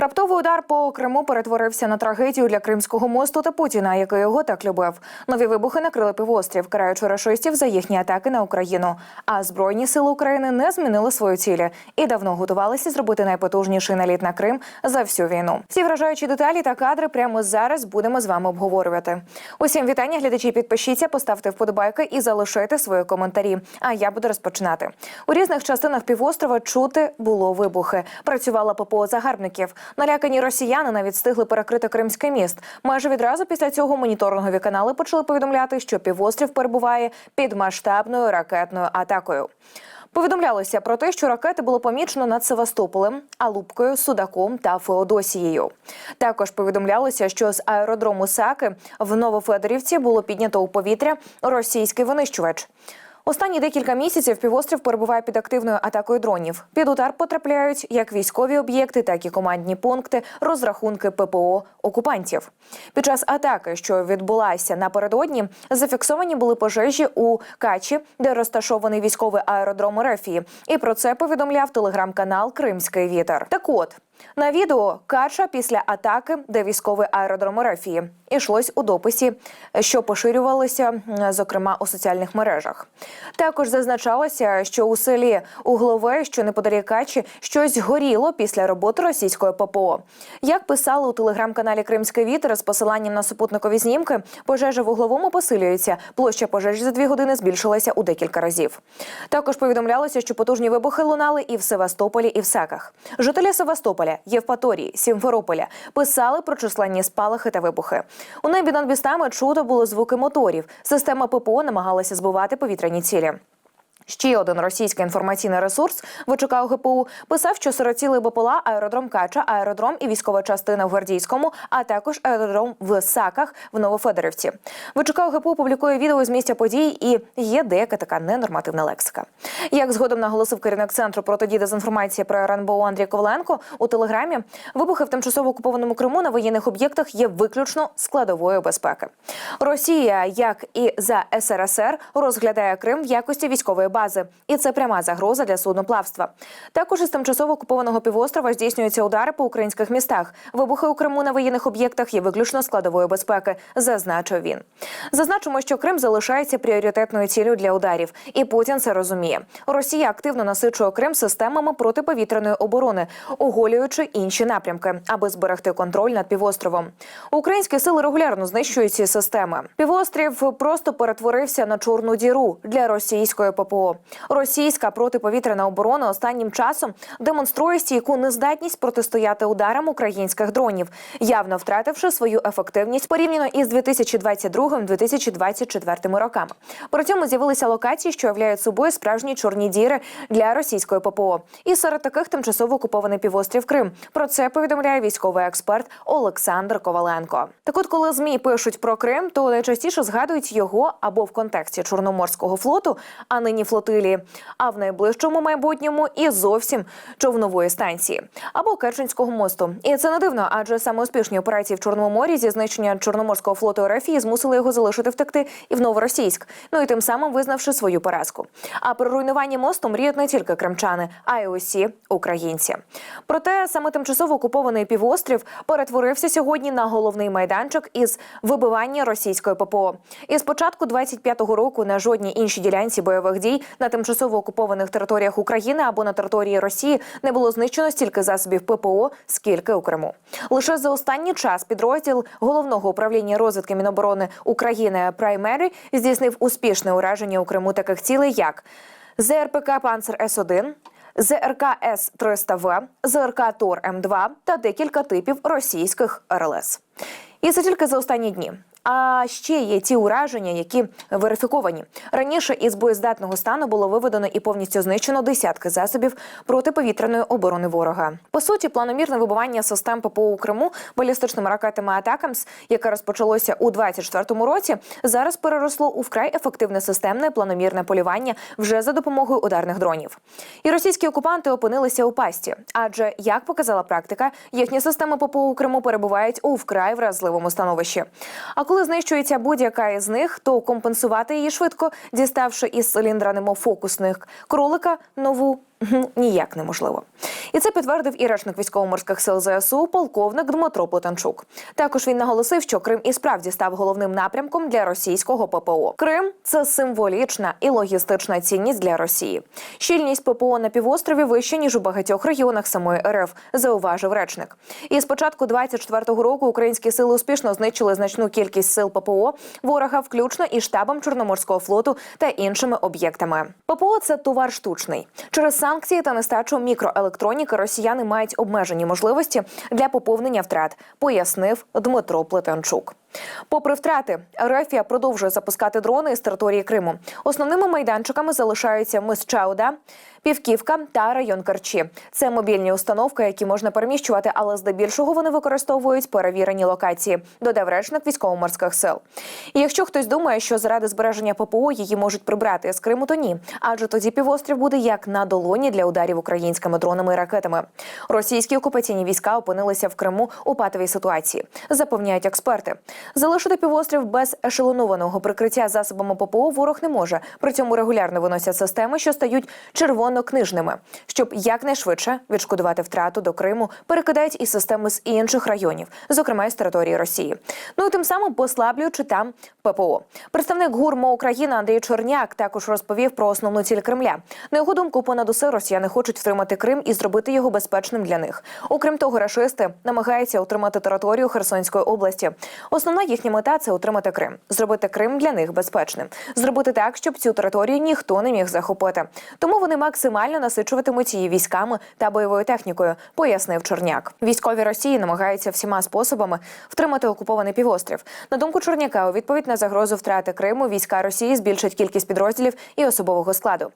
Раптовий удар по Криму перетворився на трагедію для Кримського мосту та Путіна, який його так любив. Нові вибухи накрили півострів, караючи рашистів за їхні атаки на Україну. А збройні сили України не змінили свої цілі і давно готувалися зробити найпотужніший наліт на Крим за всю війну. Ці вражаючі деталі та кадри прямо зараз будемо з вами обговорювати. Усім вітання, глядачі. Підпишіться, поставте вподобайки і залишайте свої коментарі. А я буду розпочинати. У різних частинах півострова чути було вибухи. Працювала ППО загарбників. Налякані росіяни навіть встигли перекрити Кримський міст. Майже відразу після цього моніторингові канали почали повідомляти, що півострів перебуває під масштабною ракетною атакою. Повідомлялося про те, що ракети було помічено над Севастополем, Алубкою, Судаком та Феодосією. Також повідомлялося, що з аеродрому Саки в Новофедорівці було піднято у повітря російський винищувач. Останні декілька місяців півострів перебуває під активною атакою дронів. Під удар потрапляють як військові об'єкти, так і командні пункти, розрахунки ППО окупантів. Під час атаки, що відбулася напередодні, зафіксовані були пожежі у Качі, де розташований військовий аеродром Рефії. І про це повідомляв телеграм-канал Кримський вітер. Так от. На відео Кача після атаки, де військовий аеродром Рефії. Ішлось у дописі, що поширювалося, зокрема у соціальних мережах. Також зазначалося, що у селі Углове, що неподалік Качі, щось горіло після роботи російської ППО. Як писали у телеграм-каналі Кримський вітер з посиланням на супутникові знімки, пожежа в угловому посилюється. Площа пожежі за дві години збільшилася у декілька разів. Також повідомлялося, що потужні вибухи лунали і в Севастополі, і в Саках. Жителі Севастополя, Євпаторії, Сімферополя писали про численні спалахи та вибухи. У небі над містами чудо було звуки моторів. Система ППО намагалася збивати повітряні цілі. Ще один російський інформаційний ресурс ВЧК ГПУ писав, що сироцілий БПЛА, аеродром Кача, аеродром і військова частина в Гвардійському, а також аеродром в Саках в Новофедорівці. ВЧК ГПУ публікує відео з місця подій і є деяка така ненормативна лексика. Як згодом наголосив керівник центру протидії дезінформації про РНБО Андрій Коваленко у телеграмі, вибухи в тимчасово окупованому Криму на воєнних об'єктах є виключно складовою безпеки. Росія, як і за СРСР, розглядає Крим в якості військової бази, і це пряма загроза для судноплавства. Також із тимчасово окупованого півострова здійснюються удари по українських містах. Вибухи у Криму на воєнних об'єктах є виключно складовою безпеки, зазначив він. Зазначимо, що Крим залишається пріоритетною цілею для ударів, і Путін це розуміє. Росія активно насичує Крим системами протиповітряної оборони, оголюючи інші напрямки, аби зберегти контроль над півостровом. Українські сили регулярно знищують ці системи. Півострів просто перетворився на чорну діру для російської ППО. Російська протиповітряна оборона останнім часом демонструє стійку нездатність протистояти ударам українських дронів, явно втративши свою ефективність порівняно із 2022-2024 роками. При цьому з'явилися локації, що являють собою справжні чорні діри для російської ППО. І серед таких тимчасово окупований півострів Крим. Про це повідомляє військовий експерт Олександр Коваленко. Так, от, коли змі пишуть про Крим, то найчастіше згадують його або в контексті Чорноморського флоту, а нині флотилії, а в найближчому майбутньому і зовсім човнової станції або Керченського мосту. І це не дивно, адже саме успішні операції в Чорному морі зі знищення Чорноморського флоту РФ змусили його залишити втекти і в Новоросійськ, ну і тим самим визнавши свою поразку. А про руйнування мосту мріють не тільки кримчани, а й усі українці. Проте саме тимчасово окупований півострів перетворився сьогодні на головний майданчик із вибивання російської ППО. І з початку 25-го року на жодній іншій ділянці бойових дій на тимчасово окупованих територіях України або на території Росії не було знищено стільки засобів ППО, скільки у Криму. Лише за останній час підрозділ головного управління розвідки Міноборони України Праймері здійснив успішне ураження у Криму таких цілей, як ЗРПК Панцер С 1 ЗРК С 300 В, ЗРК Тор М2 та декілька типів російських РЛС. І це тільки за останні дні. А ще є ті ураження, які верифіковані раніше із боєздатного стану було виведено і повністю знищено десятки засобів протиповітряної оборони ворога. По суті, планомірне вибивання систем ППО у Криму балістичними ракетами Атакамс, яке розпочалося у 24-му році, зараз переросло у вкрай ефективне системне планомірне полювання вже за допомогою ударних дронів. І російські окупанти опинилися у пасті, адже як показала практика, їхні системи ППО у Криму перебувають у вкрай вразливому становищі. А коли знищується будь-яка із них, то компенсувати її швидко, діставши із циліндра немов фокусних кролика нову ніяк неможливо. І це підтвердив і речник військово-морських сил ЗСУ, полковник Дмитро Плетенчук. Також він наголосив, що Крим і справді став головним напрямком для російського ППО. Крим це символічна і логістична цінність для Росії. Щільність ППО на півострові вища ніж у багатьох регіонах самої РФ, зауважив речник. І з початку 24-го року українські сили успішно знищили значну кількість сил ППО ворога, включно із штабом Чорноморського флоту та іншими об'єктами. ППО це товар штучний. Через санкції та нестачу мікроелектроніки росіяни мають обмежені можливості для поповнення втрат, пояснив Дмитро Плетенчук. Попри втрати, Рефія продовжує запускати дрони з території Криму. Основними майданчиками залишаються мис Чауда, Півківка та район Керчі. Це мобільні установки, які можна переміщувати, але здебільшого вони використовують перевірені локації. Додав речник військово-морських сил. І якщо хтось думає, що заради збереження ППО її можуть прибрати з Криму, то ні, адже тоді півострів буде як на долоні для ударів українськими дронами і ракетами. Російські окупаційні війська опинилися в Криму у патовій ситуації, запевняють експерти. Залишити півострів без ешелонованого прикриття засобами ППО ворог не може. При цьому регулярно виносять системи, що стають червонокнижними. Щоб якнайшвидше відшкодувати втрату до Криму, перекидають і системи з інших районів, зокрема з території Росії. Ну і тим самим послаблюючи там ППО. Представник ГУРМО України Андрій Чорняк також розповів про основну ціль Кремля. На його думку, понад усе росіяни хочуть втримати Крим і зробити його безпечним для них. Окрім того, рашисти намагаються отримати територію Херсонської області. Основна їхня мета це отримати Крим, зробити Крим для них безпечним, зробити так, щоб цю територію ніхто не міг захопити. Тому вони максимально насичуватимуть її військами та бойовою технікою, пояснив Чорняк. Військові Росії намагаються всіма способами втримати окупований півострів. На думку Чорняка, у відповідь на загрозу втрати Криму війська Росії збільшать кількість підрозділів і особового складу.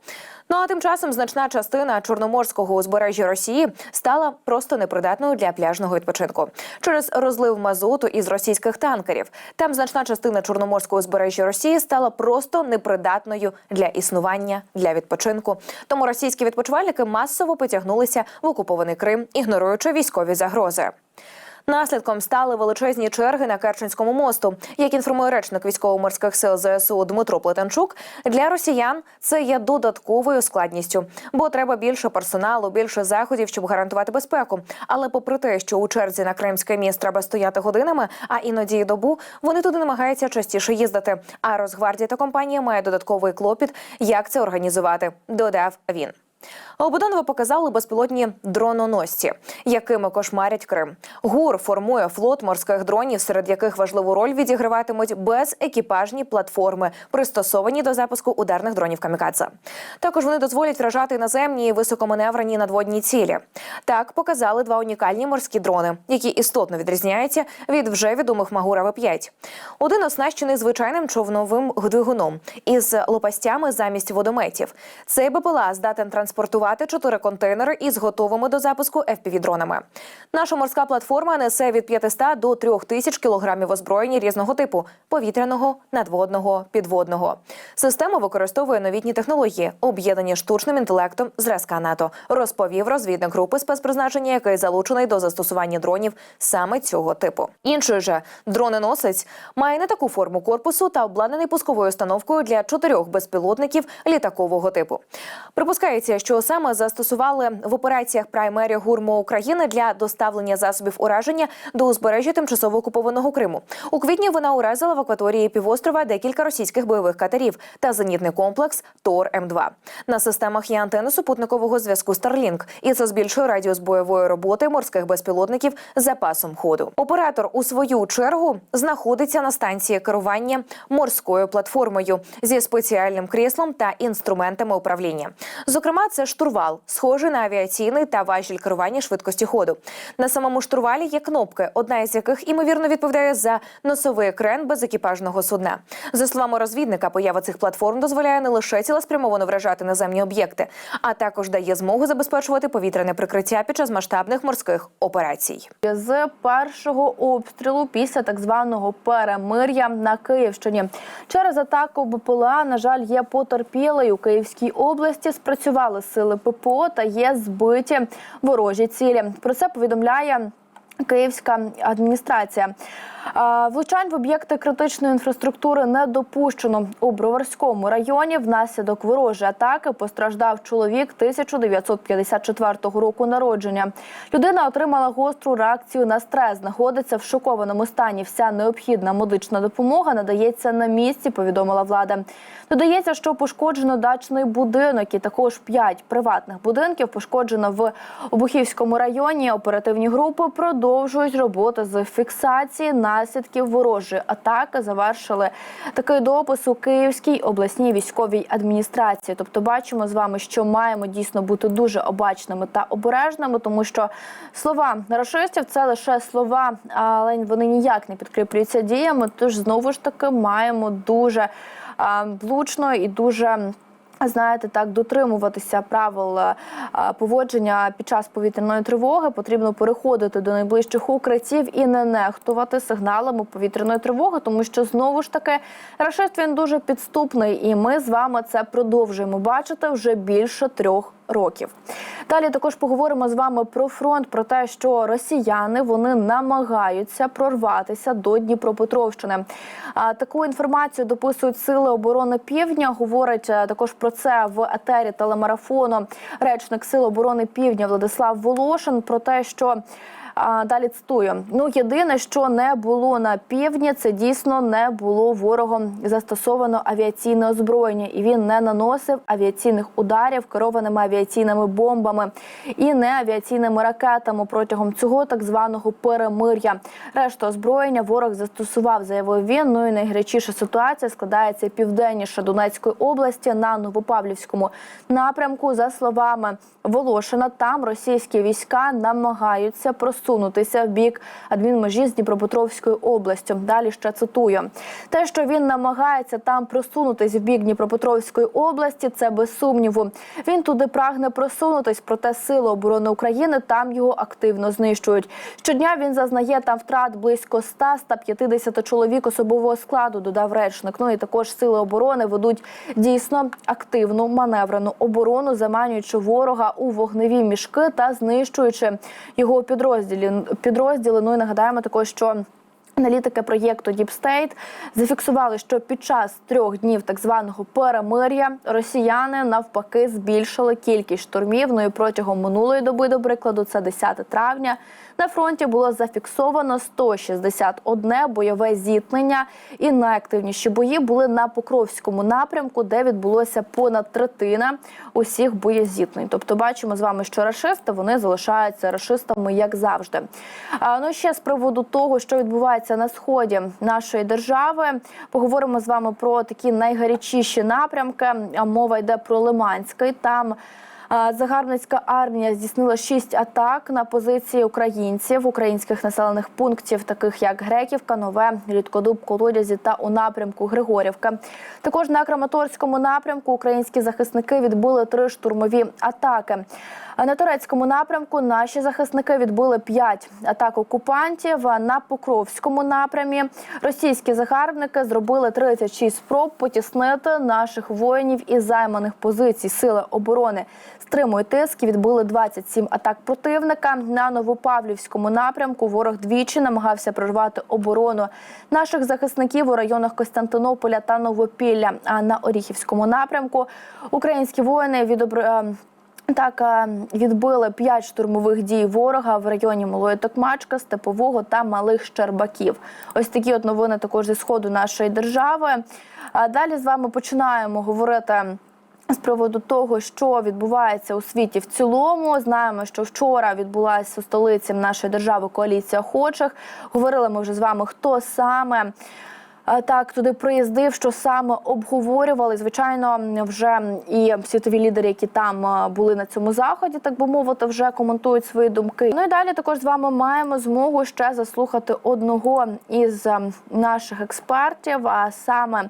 Ну а тим часом значна частина чорноморського узбережжя Росії стала просто непридатною для пляжного відпочинку через розлив мазуту із російських танкерів. Там значна частина чорноморського узбережжя Росії стала просто непридатною для існування для відпочинку. Тому російські відпочивальники масово потягнулися в окупований Крим, ігноруючи військові загрози. Наслідком стали величезні черги на Керченському мосту. Як інформує речник військово-морських сил ЗСУ Дмитро Плетенчук, для росіян це є додатковою складністю, бо треба більше персоналу, більше заходів, щоб гарантувати безпеку. Але попри те, що у черзі на кримське міст треба стояти годинами, а іноді й добу, вони туди намагаються частіше їздити. А Росгвардія та компанія має додатковий клопіт, як це організувати. Додав він. Ободоново показали безпілотні дрононосці, якими кошмарять Крим. ГУР формує флот морських дронів, серед яких важливу роль відіграватимуть безекіпажні платформи, пристосовані до запуску ударних дронів камікадзе. Також вони дозволять вражати наземні і високоманеврені надводні цілі. Так показали два унікальні морські дрони, які істотно відрізняються від вже відомих Магура В-5. Один оснащений звичайним човновим двигуном із лопастями замість водометів. Цей БПЛА здатен транспортувати чотири контейнери із готовими до запуску FPV-дронами. Наша морська платформа несе від 500 до 3000 кілограмів озброєння різного типу повітряного, надводного, підводного. Система використовує новітні технології, об'єднані штучним інтелектом зразка НАТО, розповів розвідник групи спецпризначення, який залучений до застосування дронів саме цього типу. Інший же дроненосець має не таку форму корпусу та обладнаний пусковою установкою для чотирьох безпілотників літакового типу. Припускається, що саме застосували в операціях праймері гурмо України для доставлення засобів ураження до узбережжя тимчасово окупованого Криму. У квітні вона уразила в акваторії півострова декілька російських бойових катерів та зенітний комплекс Тор М2. На системах є антени супутникового зв'язку Starlink, і це збільшує радіус бойової роботи морських безпілотників запасом ходу. Оператор у свою чергу знаходиться на станції керування морською платформою зі спеціальним кріслом та інструментами управління. Зокрема, це штурвал, схожий на авіаційний та важіль керування швидкості ходу. На самому штурвалі є кнопки, одна із яких імовірно відповідає за носовий крен безекіпажного судна. За словами розвідника, поява цих платформ дозволяє не лише цілеспрямовано вражати наземні об'єкти, а також дає змогу забезпечувати повітряне прикриття під час масштабних морських операцій. з першого обстрілу після так званого перемир'я на Київщині. Через атаку БПЛА, на жаль, є потерпілий у Київській області. Спрацювали сили ППО та є збиті ворожі цілі. Про це повідомляє Київська адміністрація. Влучань в об'єкти критичної інфраструктури не допущено. У Броварському районі внаслідок ворожої атаки постраждав чоловік 1954 року народження. Людина отримала гостру реакцію на стрес, знаходиться в шокованому стані. Вся необхідна медична допомога надається на місці, повідомила влада. Додається, що пошкоджено дачний будинок і також п'ять приватних будинків пошкоджено в Обухівському районі. Оперативні групи продовжують роботи з фіксації наслідків ворожої атаки. Завершили такий допис у Київській обласній військовій адміністрації. Тобто, бачимо з вами, що маємо дійсно бути дуже обачними та обережними, тому що слова рашистів це лише слова, але вони ніяк не підкріплюються діями. Тож знову ж таки маємо дуже влучно і дуже. Знаєте, так дотримуватися правил е, поводження під час повітряної тривоги потрібно переходити до найближчих укриттів і не нехтувати сигналами повітряної тривоги, тому що знову ж таки рашист він дуже підступний, і ми з вами це продовжуємо бачити вже більше трьох років. Далі також поговоримо з вами про фронт, про те, що росіяни вони намагаються прорватися до Дніпропетровщини. Таку інформацію дописують сили оборони Півдня. Говорить е, також про це в етері телемарафону речник Сил оборони Півдня Владислав Волошин про те, що а, далі цитую: ну єдине, що не було на півдні, це дійсно не було ворогом застосовано авіаційне озброєння, і він не наносив авіаційних ударів керованими авіаційними бомбами і не авіаційними ракетами протягом цього так званого перемир'я. Решту озброєння ворог застосував, заявив він. Ну і найгарячіша ситуація складається південніше Донецької області на Новопавлівському напрямку. За словами Волошина, там російські війська намагаються просунутися в бік адмінмежі з Дніпропетровською областю. Далі ще цитую: те, що він намагається там просунутись в бік Дніпропетровської області, це без сумніву. Він туди прагне просунутись, проте сили оборони України там його активно знищують. Щодня він зазнає там втрат близько 100-150 чоловік особового складу. Додав речник. Ну і також сили оборони ведуть дійсно активну маневрену оборону, заманюючи ворога у вогневі мішки та знищуючи його підрозділі підрозділи. Ну і нагадаємо також, що. Аналітики проєкту Deep State зафіксували, що під час трьох днів так званого перемир'я росіяни навпаки збільшили кількість штурмів. Ну і протягом минулої доби, до прикладу, це 10 травня. На фронті було зафіксовано 161 бойове зіткнення, і найактивніші бої були на Покровському напрямку, де відбулося понад третина усіх боєзіткнень. Тобто, бачимо з вами, що рашисти вони залишаються рашистами як завжди. А ну ще з приводу того, що відбувається на сході нашої держави, поговоримо з вами про такі найгарячіші напрямки. А Мова йде про Лиманський. Там Загарбницька армія здійснила шість атак на позиції українців українських населених пунктів, таких як Греківка, Нове, Рідкодуб, Колодязі та у напрямку Григорівка. Також на Краматорському напрямку українські захисники відбили три штурмові атаки. На турецькому напрямку наші захисники відбили п'ять атак окупантів. На Покровському напрямі російські загарбники зробили 36 спроб потіснити наших воїнів із займаних позицій. Сили оборони стримують тиск відбили 27 атак противника. На Новопавлівському напрямку ворог двічі намагався прорвати оборону наших захисників у районах Костянтинополя та Новопілля. А на Оріхівському напрямку українські воїни відобр... Так е, відбили п'ять штурмових дій ворога в районі Малої Токмачка, Степового та Малих Щербаків. Ось такі от новини також зі сходу нашої держави. А далі з вами починаємо говорити. З приводу того, що відбувається у світі в цілому, знаємо, що вчора відбулася у столиці нашої держави коаліція охочих. Говорили ми вже з вами, хто саме. Так, туди приїздив, що саме обговорювали. Звичайно, вже і світові лідери, які там були на цьому заході, так би мовити, вже коментують свої думки. Ну і далі також з вами маємо змогу ще заслухати одного із е, наших експертів. А саме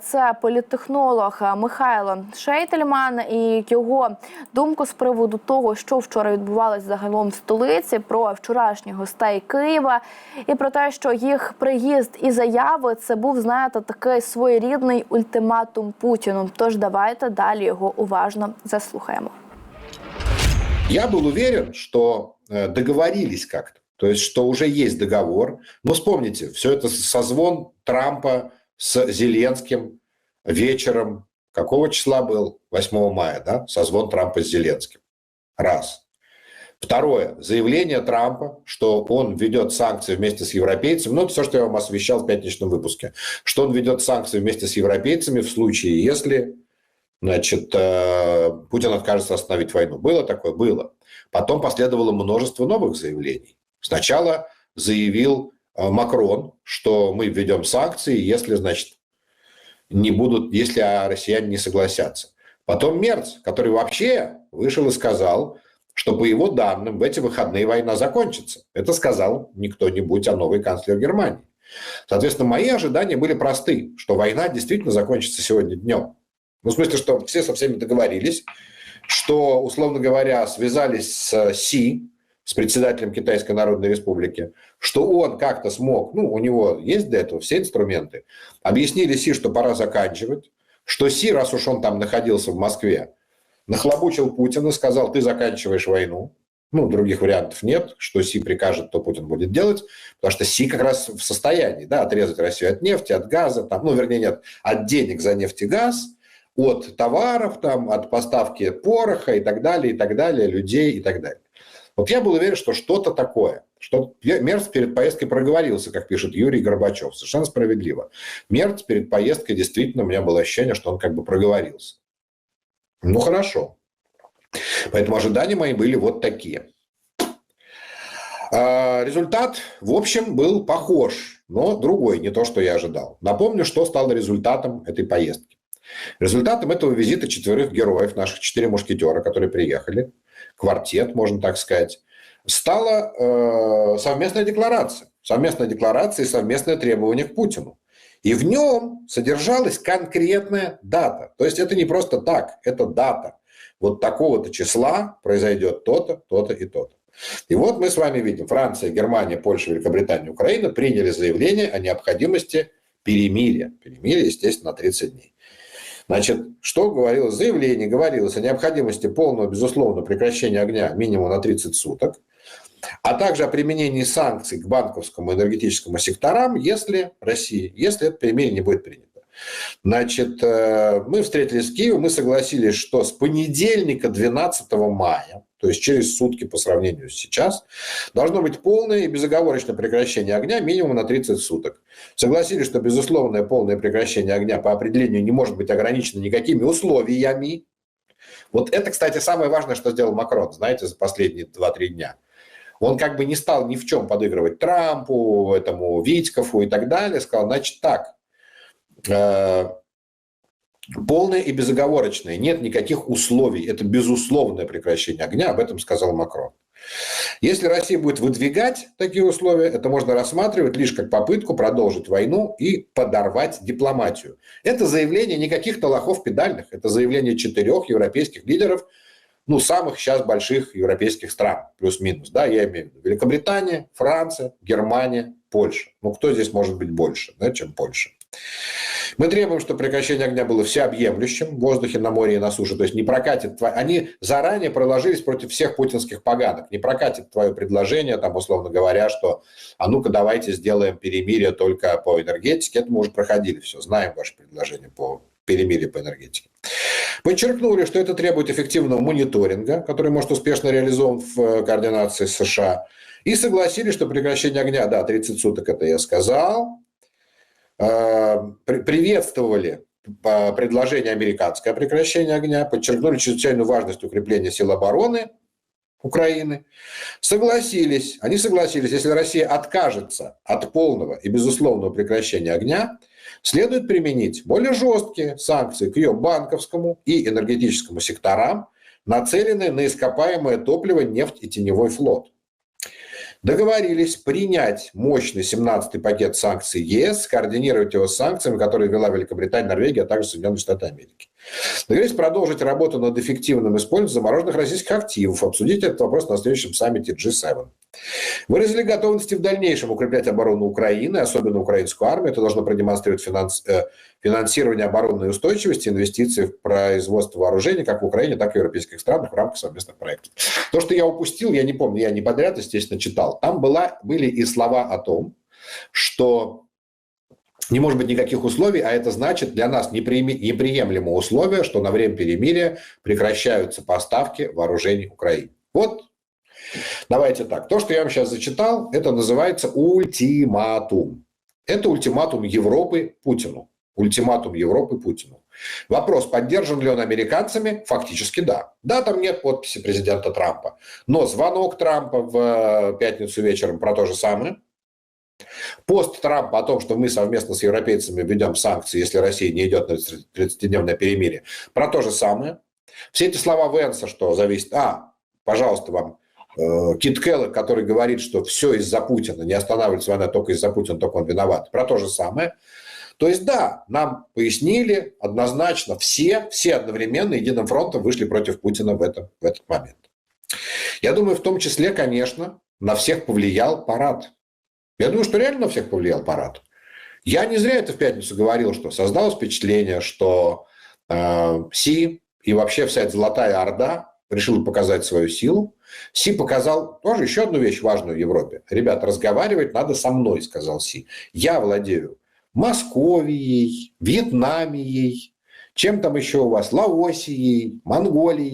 це політтехнолог е, Михайло Шейтельман і його думку з приводу того, що вчора відбувалося загалом в столиці, про вчорашні гостей Києва і про те, що їх приїзд і заяви це був, знаєте, такий своєрідний ультиматум Путіну. Тож давайте далі його уважно заслухаємо. Я был уверен, что э, договорились как-то. то есть что уже есть договор. Но вспомните, все это созвон Трампа с Зеленским вечером. Какого числа был? 8 мая, да? Созвон Трампа с Зеленским. Раз. Второе. Заявление Трампа, что он ведет санкции вместе с европейцами. Ну, это все, что я вам освещал в пятничном выпуске. Что он ведет санкции вместе с европейцами в случае, если значит, э, Путин откажется остановить войну. Было такое? Было. Потом последовало множество новых заявлений. Сначала заявил э, Макрон, что мы введем санкции, если, значит, не будут, если россияне не согласятся. Потом Мерц, который вообще вышел и сказал, что по его данным в эти выходные война закончится. Это сказал не кто-нибудь, а новый канцлер Германии. Соответственно, мои ожидания были просты, что война действительно закончится сегодня днем. Ну, в смысле, что все со всеми договорились, что, условно говоря, связались с Си, с председателем Китайской Народной Республики, что он как-то смог, ну, у него есть для этого все инструменты, объяснили Си, что пора заканчивать, что Си, раз уж он там находился в Москве, нахлобучил Путина, сказал, ты заканчиваешь войну, ну, других вариантов нет, что Си прикажет, то Путин будет делать, потому что Си как раз в состоянии, да, отрезать Россию от нефти, от газа, там, ну, вернее, нет, от денег за нефть и газ, от товаров, там, от поставки пороха и так далее, и так далее, людей и так далее. Вот я был уверен, что что-то такое, что Мерц перед поездкой проговорился, как пишет Юрий Горбачев, совершенно справедливо. Мерц перед поездкой действительно у меня было ощущение, что он как бы проговорился. Ну, хорошо. Поэтому ожидания мои были вот такие. А, Результат, в общем, был похож, но другой, не то, что я ожидал. Напомню, что стало результатом этой поездки. Результатом этого визита четверых героев, наших четыре мушкетера, которые приехали, квартет, можно так сказать, стала э, совместная декларация. Совместная декларация и совместное требование к Путину. И в нем содержалась конкретная дата. То есть это не просто так, это дата. Вот такого-то числа произойдет то-то, то-то и то-то. И вот мы с вами видим, Франция, Германия, Польша, Великобритания, Украина приняли заявление о необходимости перемирия. Перемирие, естественно, на 30 дней. Значит, что говорилось в заявлении? Говорилось о необходимости полного, безусловно, прекращения огня минимум на 30 суток, а также о применении санкций к банковскому и энергетическому секторам, если Россия, если это перемирие не будет принято. Значит, э, мы встретились в Киеве, мы согласились, что с понедельника 12 мая, то есть через сутки по сравнению с сейчас, должно быть полное и безоговорочное прекращение огня минимум на 30 суток. Согласились, что безусловное полное прекращение огня по определению не может быть ограничено никакими условиями. Вот это, кстати, самое важное, что сделал Макрон, знаете, за последние 2-3 дня. Он как бы не стал ни в чем подыгрывать Трампу, этому Витькову и так далее. Сказал, значит так, э, полное и безоговорочное, нет никаких условий. Это безусловное прекращение огня, об этом сказал Макрон. Если Россия будет выдвигать такие условия, это можно рассматривать лишь как попытку продолжить войну и подорвать дипломатию. Это заявление не каких-то лохов педальных, это заявление четырех европейских лидеров, ну, самых сейчас больших европейских стран, плюс-минус, да, я имею в виду Великобритания, Франция, Германия, Польша. Ну, кто здесь может быть больше, да, чем Польша? Мы требуем, чтобы прекращение огня было всеобъемлющим в воздухе, на море и на суше. То есть не прокатит... Тво... Они заранее проложились против всех путинских поганок. Не прокатит твое предложение, там, условно говоря, что а ну-ка давайте сделаем перемирие только по энергетике. Это мы уже проходили все. Знаем ваше предложение по перемирию по энергетике. Подчеркнули, что это требует эффективного мониторинга, который может успешно реализован в координации с США. И согласились, что прекращение огня, да, 30 суток, это я сказал, приветствовали предложение американское о прекращении огня, подчеркнули чрезвычайную важность укрепления сил обороны Украины, согласились, они согласились, если Россия откажется от полного и безусловного прекращения огня, следует применить более жесткие санкции к ее банковскому и энергетическому секторам, нацеленные на ископаемое топливо, нефть и теневой флот договорились принять мощный 17-й пакет санкций ЕС, координировать его с санкциями, которые вела Великобритания, Норвегия, а также Соединенные Штаты Америки. Договорились продолжить работу над эффективным использованием замороженных российских активов, обсудить этот вопрос на следующем саммите G7. Выразили готовность и в дальнейшем укреплять оборону Украины, особенно украинскую армию. Это должно продемонстрировать финанс, э, финансирование оборонной устойчивости, инвестиции в производство вооружений как в Украине, так и в европейских странах в рамках совместных проектов. То, что я упустил, я не помню, я не подряд, естественно, читал. Там была, были и слова о том, что не может быть никаких условий, а это значит для нас неприемлемо условие, что на время перемирия прекращаются поставки вооружений Украине. Вот Давайте так. То, что я вам сейчас зачитал, это называется ультиматум. Это ультиматум Европы Путину. Ультиматум Европы Путину. Вопрос, поддержан ли он американцами? Фактически да. Да, там нет подписи президента Трампа. Но звонок Трампа в э, пятницу вечером про то же самое. Пост Трампа о том, что мы совместно с европейцами введем санкции, если Россия не идет на 30-дневное перемирие. Про то же самое. Все эти слова Венса, что зависит... А, пожалуйста, вам Э, Кит Келлог, который говорит, что все из-за Путина, не останавливается война только из-за Путина, только он виноват. Про то же самое. То есть, да, нам пояснили однозначно, все, все одновременно единым фронтом вышли против Путина в, этом, в этот момент. Я думаю, в том числе, конечно, на всех повлиял парад. Я думаю, что реально на всех повлиял парад. Я не зря это в пятницу говорил, что создалось впечатление, что э, Си и вообще вся эта золотая орда решила показать свою силу, Си показал тоже еще одну вещь важную в Европе. Ребят, разговаривать надо со мной, сказал Си. Я владею Московией, Вьетнамией, чем там еще у вас, Лаосией, Монголией,